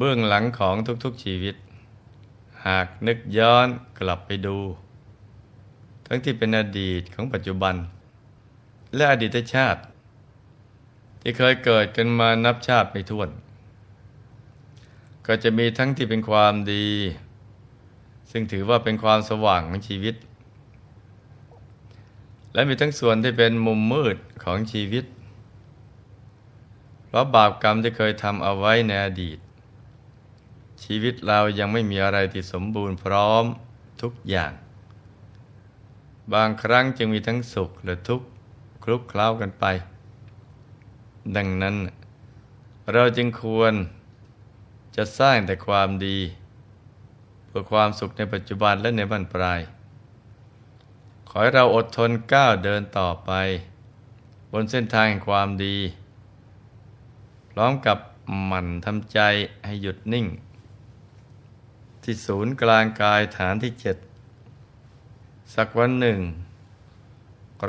เบื้องหลังของทุกๆชีวิต หากนึกย้อนกลับไปดู ทั้งที่เป็นอดีตของปัจจุบัน และอดีตชาติ ที่เคยเกิดกันมานับชาติไม่ถ้วน ก็จะมีทั้งที่เป็นความดี ซึ่งถือว่าเป็นความสว่างของชีวิต และมีทั้งส่วนที่เป็นมุมมืดของชีวิต เพราะบาปกรรมที่เคยทำเอาไว้ในอดีต ชีวิตเรายังไม่มีอะไรที่สมบูรณ์พร้อมทุกอย่าง บางครั้งจึงมีทั้งสุขและทุกข์คลุกเคล้ากันไป ดังนั้น เราจึงควรจะสร้างแต่ความดี เพื่อความสุขในปัจจุบันและในบั้นปลาย ขอให้เราอดทนก้าวเดินต่อไป บนเส้นทางแห่งความดี พร้อมกับหมั่นทำใจให้หยุดนิ่ง ที่ศูนย์กลางกายฐานที่เจ็ดสักวันหนึ่ง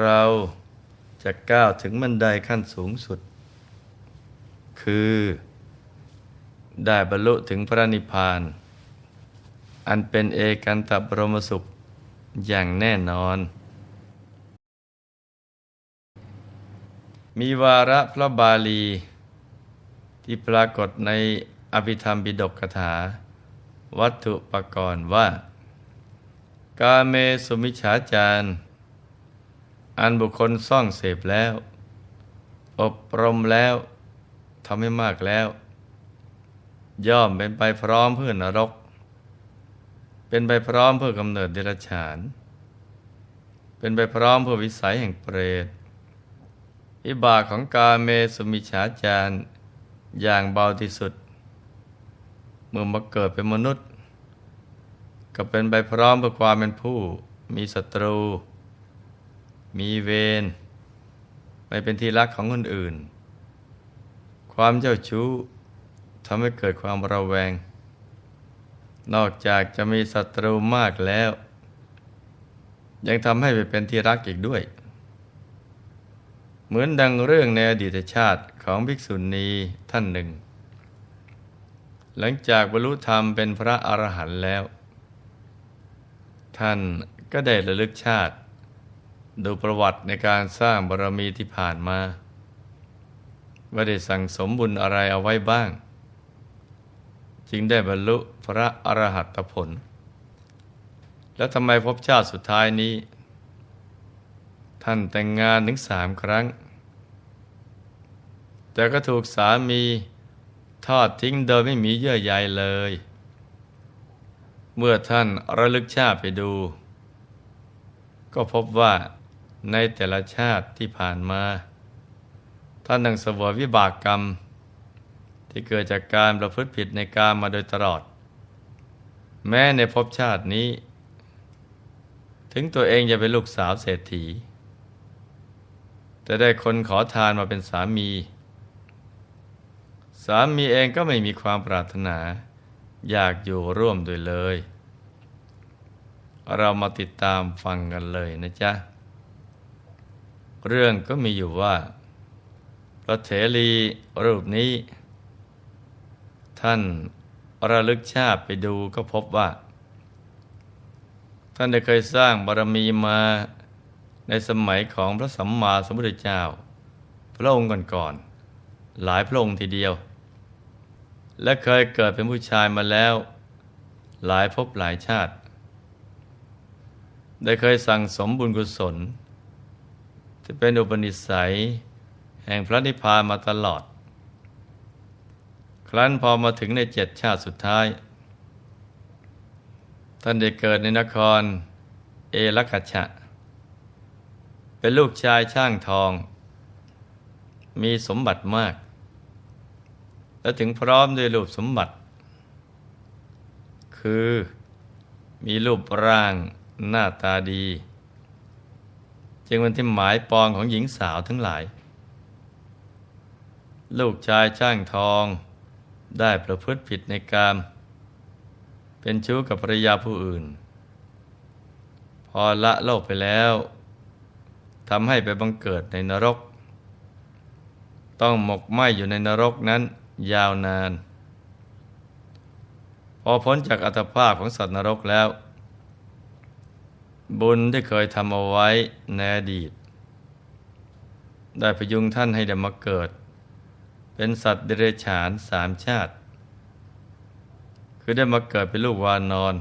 เราจะก้าวถึงบันไดขั้นสูงสุด คือ ได้บรรลุถึงพระนิพพาน อันเป็นเอกันตบรมสุขอย่างแน่นอน มีวาระพระบาลี ที่ปรากฏในอภิธรรมบิดกถา วัตถุปกรณ์ว่า กาเมสุมิชฌาจารอันบุคคลซ่องเสพแล้ว อบรมแล้วทำให้มากแล้ว ย่อมเป็นไปพร้อมเพื่อนรก เป็นไปพร้อมเพื่อกำเนิดเดรัจฉาน เป็นไปพร้อมเพื่อวิสัยแห่งเปรตอิบาของกาเมสุมิชฌาจารอย่างเบาที่สุด มื่อมาเกิดเป็นมนุษย์ ก็เป็นไปพร้อมเพื่อความเป็นผู้ มีศัตรู มีเวรไม่เป็นที่รักของคนอื่น ความเจ้าชู้ทำให้เกิดความระแวง นอกจากจะมีศัตรูมากแล้ว ยังทำให้ไปเป็นที่รักอีกด้วย เหมือนดังเรื่องในอดีตชาติของภิกษุณีท่านหนึ่ง หลังจากบรรลุธรรมเป็นพระอรหันต์แล้ว ท่านก็ได้ระลึกชาติ ดูประวัติในการสร้างบารมีที่ผ่านมา ว่าได้สั่งสมบุญอะไรเอาไว้บ้าง จึงได้บรรลุพระอรหัตผล แล้วทำไมพบชาติสุดท้ายนี้ ท่านแต่งงานถึงสามครั้ง แต่ก็ถูกสามี ทอดทิ้งโดยไม่มีเยื่อใยเลย เมื่อท่านระลึกชาติไปดู ก็พบว่าในแต่ละชาติที่ผ่านมา ท่านดังสวยวิบากกรรม ที่เกิดจากการประพฤติผิดในการมาโดยตลอด แม้ในภพชาตินี้ ถึงตัวเองจะเป็นลูกสาวเศรษฐี แต่ได้คนขอทานมาเป็นสามี สามีเองก็ไม่มีความปรารถนา อยากอยู่ร่วมด้วยเลย เรามาติดตามฟังกันเลยนะจ๊ะ เรื่องก็มีอยู่ว่า พระเถรีรูปนี้ ท่านระลึกชาติไปดูก็พบว่า ท่านได้เคยสร้างบารมีมาในสมัยของพระสัมมาสัมพุทธเจ้า พระองค์ก่อนๆหลายพระองค์ทีเดียว และเคยเกิดเป็นผู้ชายมาแล้ว หลายภพหลายชาติ ได้เคยสั่งสมบุญกุศลที่เป็นอุปนิสัย แห่งพระนิพพานมาตลอด ครั้นพอมาถึงในเจ็ดชาติสุดท้าย ท่านได้เกิดในนคร เอลกัชชะเป็นลูกชายช่างทอง มีสมบัติมาก และถึงพร้อมด้วยรูปสมบัติ คือมีรูปร่างหน้าตาดี จึงเป็นที่หมายปองของหญิงสาวทั้งหลาย ลูกชายช่างทองได้ประพฤติผิดในกาม เป็นชู้กับภรรยาผู้อื่น พอละโลกไปแล้วทำให้ไปบังเกิดในนรก ต้องหมกไหมอยู่ในนรกนั้น ยาวนาน พอพ้นจากอัตภาพของสัตว์นรกแล้ว บุญที่เคยทำเอาไว้ในอดีต ได้พยุงท่านให้ได้มาเกิด เป็นสัตว์เดรัจฉานสามชาติ คือได้มาเกิดเป็นลูกวานนอน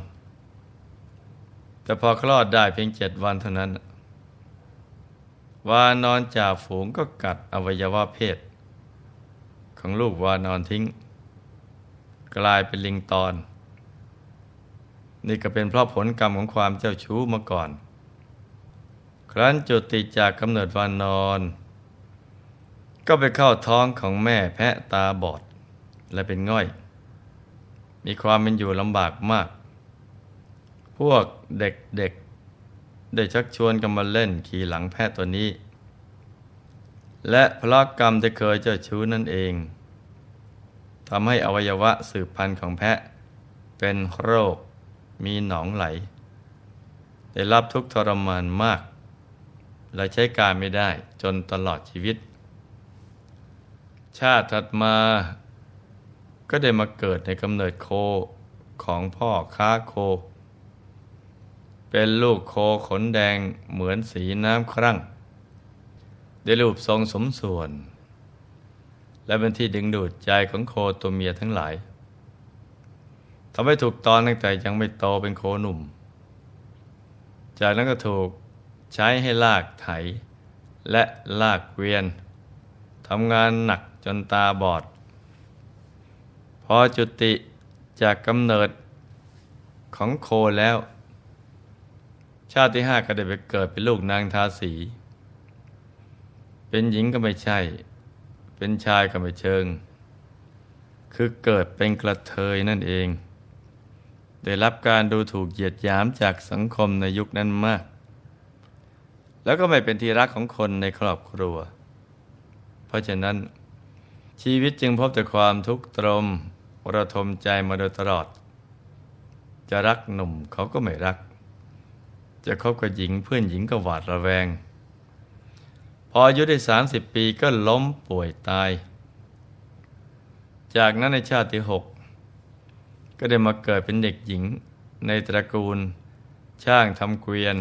แต่พอคลอดได้เพียงเจ็ดวันเท่านั้นวานอนจ่าฝูงก็กัดอวัยวะเพศ ของลูกวานอนทิ้ง กลายเป็นลิงตอน นี่ก็เป็นเพราะผลกรรมของความเจ้าชู้มาก่อน ครั้นจุติจากกำเนิดวานอน ก็ไปเข้าท้องของแม่แพะตาบอด และเป็นง่อย มีความเป็นอยู่ลำบากมาก พวกเด็กๆ ได้ชักชวนกันมาเล่นขี่หลังแพะตัวนี้และพระกรรมจะเคยเจ้าชู้นั่นเอง ทำให้อวัยวะสืบพันธุ์ของแพะ เป็นโรค มีหนองไหล ได้รับทุกทรมานมาก และใช้การไม่ได้จนตลอดชีวิต ชาติถัดมาก็ได้มาเกิดในกำเนิดโคของพ่อค้าโค เป็นลูกโคขนแดงเหมือนสีน้ำครั่ง ได้รูปทรงสมส่วน และเป็นที่ดึงดูดใจของโคตัวเมียทั้งหลายทำให้ถูกตอนตั้งแต่ยังไม่โตเป็นโคหนุ่ม จากนั้นก็ถูกใช้ให้ลากไถ และลากเกวียนทำงานหนักจนตาบอด พอจุติจากกำเนิดของโคแล้ว ชาติที่ห้าก็ได้ไปเกิดเป็นลูกนางทาสี เป็นหญิงก็ไม่ใช่ เป็นชายก็ไม่เชิง คือเกิดเป็นกระเทยนั่นเอง ได้รับการดูถูกเหยียดหยามจากสังคมในยุคนั้นมาก แล้วก็ไม่เป็นที่รักของคนในครอบครัว เพราะฉะนั้นชีวิตจึงพบแต่ความทุกข์ตรมระทมใจมาโดยตลอด จะรักหนุ่มเขาก็ไม่รัก จะคบกับหญิงเพื่อนหญิงก็หวาดระแวง ออายุได้สามสิบปีก็ล้มป่วยตาย จากนั้นในชาติที่หกก็ได้มาเกิดเป็นเด็กหญิงในตระกูล ช่างทำเกวียน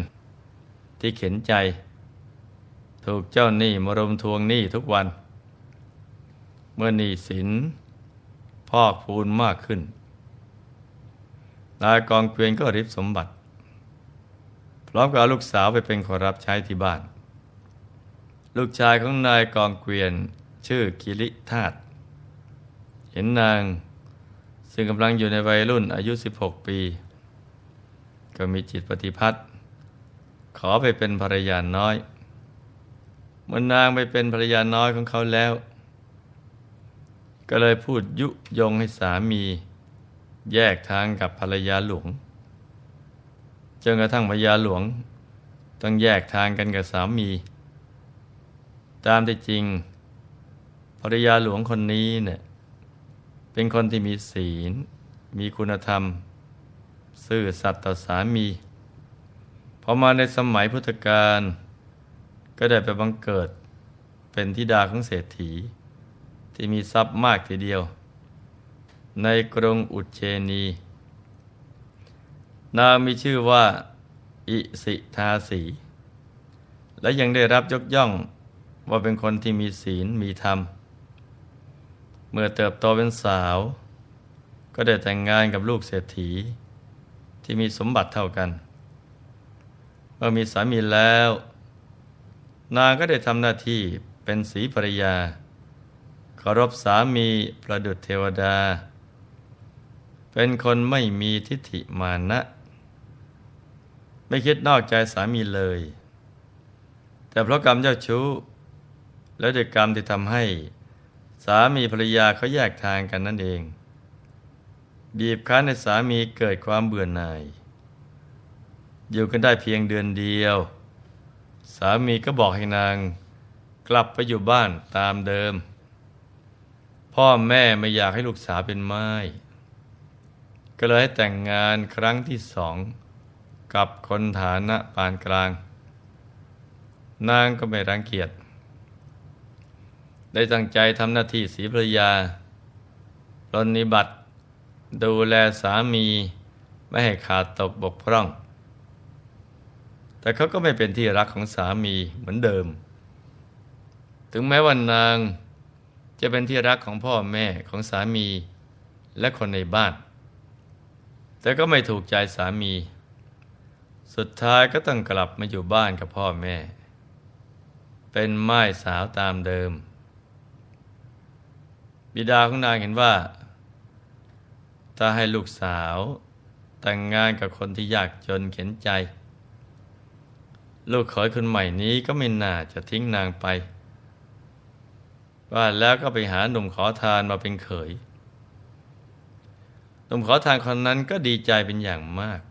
ที่เข็นใจ ถูกเจ้าหนี้มารมทวงหนี้ทุกวัน เมื่อหนี้สินพอกพูนมากขึ้นนายกองเกวียนก็ริบสมบัติ พร้อมกับลูกสาวไปเป็นคนรับใช้ที่บ้าน ลูกชายของนายกองเกวียนชื่อกิริธาตเห็นนาง ซึ่งกำลังอยู่ในวัยรุ่นอายุ 16 ปี ก็มีจิตปฏิพัติขอไปเป็นภรรยาน้อยเมื่อนางไปเป็นภรรยาน้อยของเขาแล้ว ก็เลยพูดยุยงให้สามี แยกทางกับภรรยาหลวงจนกระทั่งภรรยาหลวง ต้องแยกทางกันกับสามี ตามที่จริงภรรยาหลวงคนนี้เนี่ยเป็นคนที่มีศีล มีคุณธรรม ซื่อสัตย์ต่อสามีพอมาในสมัยพุทธกาลก็ได้ไปบังเกิดเป็นธิดาของเศรษฐี ที่มีทรัพย์มากทีเดียว ในกรุงอุเชนี นางมีชื่อว่า อิสิทาสี และยังได้รับยกย่อง ว่าเป็นคนที่มีศีลมีธรรม เมื่อเติบโตเป็นสาว ก็ได้แต่งงานกับลูกเศรษฐี ที่มีสมบัติเท่ากัน เมื่อมีสามีแล้ว นางก็ได้ทำหน้าที่เป็นสีภรรยาเคารพสามีประดุจเทวดา เป็นคนไม่มีทิฏฐิมานะ ไม่คิดนอกใจสามีเลย แต่เพราะกรรมเจ้าชู้ และด้วยกรรมที่ทำให้ สามีภรรยาเขาแยกทางกันนั่นเอง บีบคั้นในสามีเกิดความเบื่อหน่ายอยู่กันได้เพียงเดือนเดียว สามีก็บอกให้นาง กลับไปอยู่บ้านตามเดิม พ่อแม่ไม่อยากให้ลูกสาวเป็นไม้ ก็เลยให้แต่งงานครั้งที่สอง กับคนฐานะปานกลาง นางก็ไม่รังเกียจ ได้ตั้งใจทำหน้าที่สีภรรยาปรนิบัติ ดูแลสามีไม่ให้ขาดตกบกพร่อง แต่เขาก็ไม่เป็นที่รักของสามีเหมือนเดิม ถึงแม้ว่านางจะเป็นที่รักของพ่อแม่ของสามีและคนในบ้าน แต่ก็ไม่ถูกใจสามี สุดท้ายก็ต้องกลับมาอยู่บ้านกับพ่อแม่ เป็นไม้สาวตามเดิม บิดาของนางเห็นว่า ถ้าให้ลูกสาว แต่งงานกับคนที่ยากจนเข็นใจ ลูกเขยคนใหม่นี้ก็ไม่น่าจะทิ้งนางไป ว่าแล้วก็ไปหาหนุ่มขอทานมาเป็นเขยหนุ่มขอทานคนนั้นก็ดีใจเป็นอย่างมาก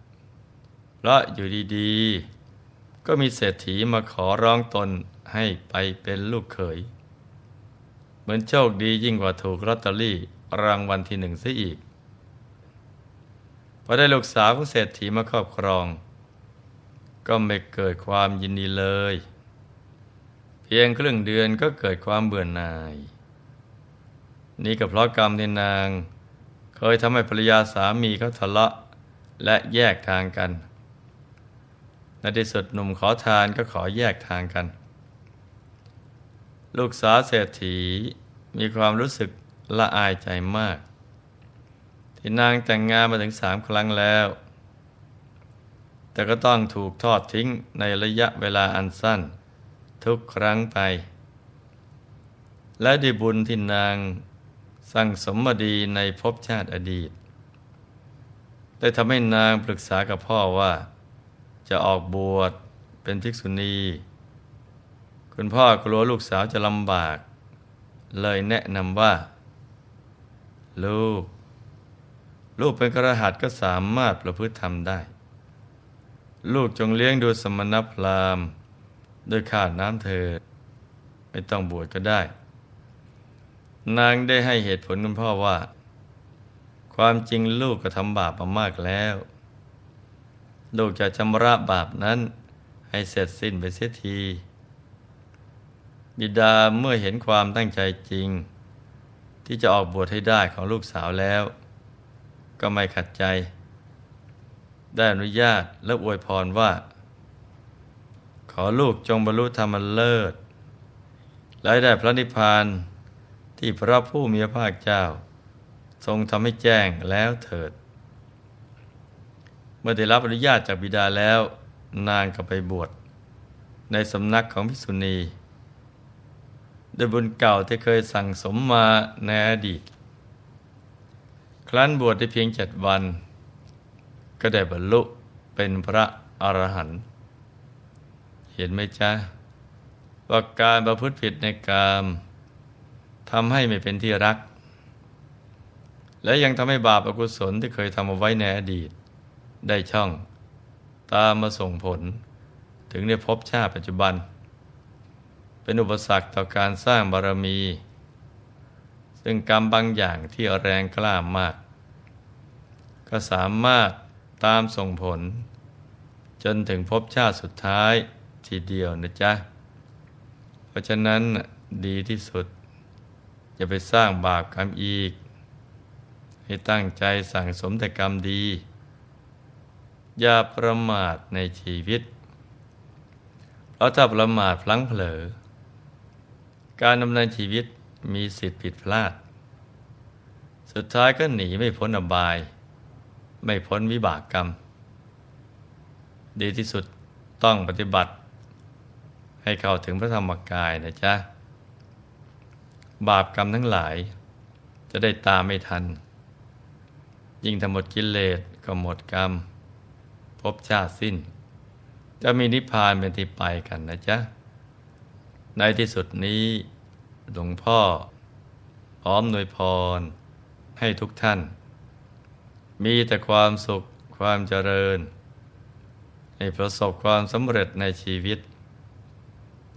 เพราะอยู่ดีๆ ก็มีเศรษฐีมาขอร้องตนให้ไปเป็นลูกเขย เหมือนโชคดียิ่งกว่าถูกลอตเตอรี่รางวัลที่หนึ่งซะอีกพอได้ลูกสาวของเศรษฐีมาครอบครอง ก็ไม่เกิดความยินดีเลย เพียงครึ่งเดือนก็เกิดความเบื่อหน่าย นี่ก็เพราะกรรมที่นาง เคยทำให้ภรรยาสามีเขาทะเลาะและแยกทางกันในที่สุดหนุ่มขอทานก็ขอแยกทางกัน ลูกสาวเศรษฐีมีความรู้สึกละอายใจมาก ที่นางแต่งงานมาถึงสามครั้งแล้ว แต่ก็ต้องถูกทอดทิ้งในระยะเวลาอันสั้น ทุกครั้งไป และด้บุญที่นางสั่งสมบดีในภพชาติอดีต ได้ทำให้นางปรึกษากับพ่อว่า จะออกบวชเป็นภิกษุณี คุณพ่อกลัวลูกสาวจะลำบาก เลยแนะนำว่า ลูก ลูกเป็นกระหัสก็สามารถประพฤติธรรมได้ ลูกจงเลี้ยงดูสมณพราหมณ์ด้วยข้าน้ำเธอ ไม่ต้องบวชก็ได้ นางได้ให้เหตุผลคุณพ่อว่า ความจริงลูกก็ทำบาปมามากแล้ว ลูกจะชำระบาปนั้นให้เสร็จสิ้นไปเสียที บิดาเมื่อเห็นความตั้งใจจริง ที่จะออกบวชให้ได้ของลูกสาวแล้ว ก็ไม่ขัดใจ ได้อนุญาตและอวยพรว่า ขอลูกจงบรรลุธรรมเลิศและได้พระนิพพานที่พระผู้มีพระภาคเจ้า ทรงทำให้แจ้งแล้วเถิด เมื่อได้รับอนุญาตจากบิดาแล้ว นางก็ไปบวชในสำนักของพิสุณี ด้วยบุญเก่าที่เคยสั่งสมมาในอดีต ครั้นบวชได้เพียงเจ็ดวัน ก็ได้บรรลุเป็นพระอรหันต์เห็นไหมจ๊ะ ว่าการประพฤติผิดในกามทำให้ไม่เป็นที่รัก และยังทำให้บาปอกุศลที่เคยทำเอาไว้ในอดีต ได้ช่อง ตามมาส่งผลถึงในภพชาติปัจจุบัน เป็นอุปสรรคต่อการสร้างบารมี ซึ่งกรรมบางอย่างที่แรงกล้ามาก ก็สามารถตามส่งผล จนถึงภพชาติสุดท้ายทีเดียวนะจ๊ะ เพราะฉะนั้นดีที่สุด อย่าไปสร้างบาปกรรมอีก ให้ตั้งใจสั่งสมแต่กรรมดี อย่าประมาทในชีวิตเพราะถ้าประมาทพลั้งเผลอ การดำเนินชีวิตมีสิทธิผิดพลาด สุดท้ายก็หนีไม่พ้นอบาย ไม่พ้นวิบากกรรม ดีที่สุดต้องปฏิบัติ ให้เข้าถึงพระธรรมกายนะจ๊ะ บาปกรรมทั้งหลาย จะได้ตามไม่ทัน ยิ่งทำหมดกิเลสก็หมดกรรม พบชาติสิ้น จะมีนิพพานเป็นที่ไปกันนะจ๊ะ ในที่สุดนี้หลวงพ่อพร้อมหนวยพร ให้ทุกท่าน มีแต่ความสุขความเจริญ ให้ประสบความสำเร็จในชีวิต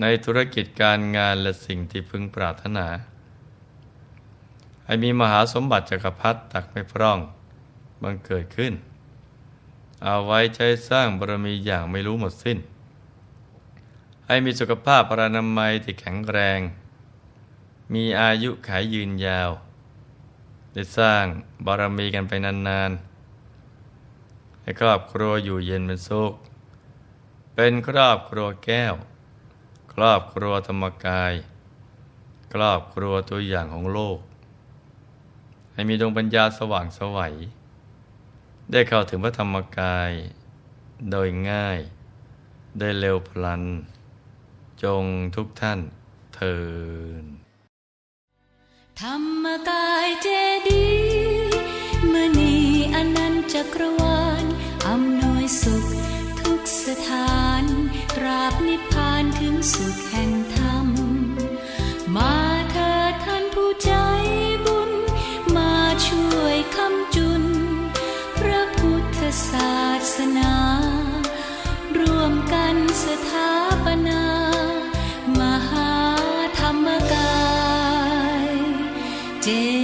ในธุรกิจการงานและสิ่งที่พึงปรารถนา ให้มีมหาสมบัติจักรพรรดิตักไม่พร่องบังเกิดขึ้น เอาไว้ใช้สร้างบารมีอย่างไม่รู้หมดสิ้น ให้มีสุขภาพพรานามัยที่แข็งแรง มีอายุขายยืนยาว ได้สร้างบารมีกันไปนานๆ ให้ครอบครัวอยู่เย็นเป็นสุข เป็นครอบครัวแก้ว ครอบครัวธรรมกาย ครอบครัวตัวอย่างของโลก ให้มีดวงปัญญาสว่างสวัย ได้เข้าถึงพระธรรมกาย โดยง่าย ได้เร็วพลัน จงทุกท่านเทินธรรมกายเจดีมณีอนันตจักรวาลอำนวยสุขทุกสถานตราบนิพพานถึงสุขแห่งธรรม มาเถิดท่านผู้ใจบุญ มาช่วยคำจุน พระพุทธศาสนา ร่วมกันสถาปนา ม